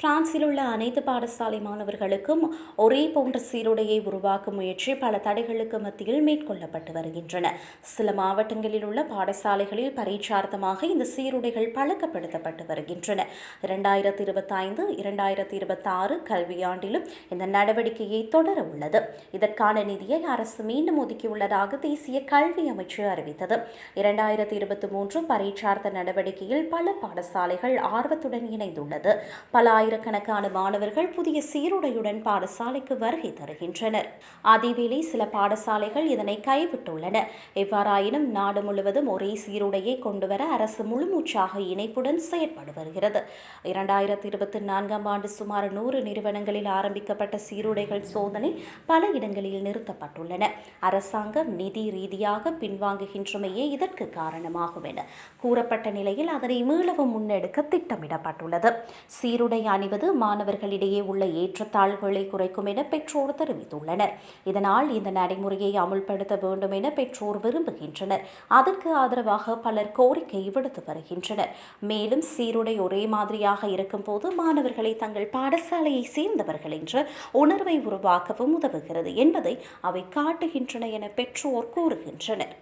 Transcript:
பிரான்சில் உள்ள அனைத்து பாடசாலை மாணவர்களுக்கும் ஒரே போன்ற சீருடையை உருவாக்கும் முயற்சி பல தடைகளுக்கு மத்தியில் மேற்கொள்ளப்பட்டு வருகின்றன. சில மாவட்டங்களில் உள்ள பாடசாலைகளில் பரீட்சார்த்தமாக இந்த சீருடைகள் பழக்கப்படுத்தப்பட்டு வருகின்றன. இரண்டாயிரத்தி இருபத்தைந்து இரண்டாயிரத்தி இருபத்தாறு கல்வியாண்டிலும் இந்த நடவடிக்கையை தொடர உள்ளது. இதற்கான நிதியை அரசு மீண்டும் ஒதுக்கியுள்ளதாக தேசிய கல்வி அமைச்சு அறிவித்தது. இரண்டாயிரத்தி இருபத்தி மூன்று பரீட்சார்த்த நடவடிக்கையில் பல பாடசாலைகள் ஆர்வத்துடன் இணைந்துள்ளது. பல ஆயிரக்கணக்கான மாணவர்கள் புதிய சீருடையுடன் பாடசாலைக்கு வருகை தருகின்றனர். அதேவேளை சில பாடசாலைகள் இதனை கைவிட்டுள்ளன. எவ்வாறாயினும் நாடு முழுவதும் ஒரே சீருடையை கொண்டுவர அரசு முழுமூச்சாக இணைப்புடன் செயற்பட்டு வருகிறது. இரண்டாயிரத்தி இருபத்தி நான்காம் ஆண்டு சுமார் நூறு நிறுவனங்களில் ஆரம்பிக்கப்பட்ட சீருடைகள் சோதனை பல இடங்களில் நிறுத்தப்பட்டுள்ளன. அரசாங்கம் நிதி ரீதியாக பின்வாங்குகின்றமையே இதற்கு காரணமாகும் என கூறப்பட்ட நிலையில் அதனை மீளவும் முன்னெடுக்க திட்டமிடப்பட்டுள்ளது. சீருடை அணிவது மாணவர்களிடையே உள்ள ஏற்றத்தாழ்வுகளை குறைக்கும் என பெற்றோர் தெரிவித்துள்ளனர். இதனால் இந்த நடைமுறையை அமுல்படுத்த வேண்டும் என பெற்றோர் விரும்புகின்றனர். அதற்கு ஆதரவாக பலர் கோரிக்கை விடுத்து வருகின்றனர். மேலும் சீருடை ஒரே மாதிரியாக இருக்கும்போது மாணவர்களை தங்கள் பாடசாலையை சேர்ந்தவர்கள் என்ற உணர்வை உருவாக்கவும் உதவுகிறது என்பதை அவை காட்டுகின்றன என பெற்றோர் கூறுகின்றனர்.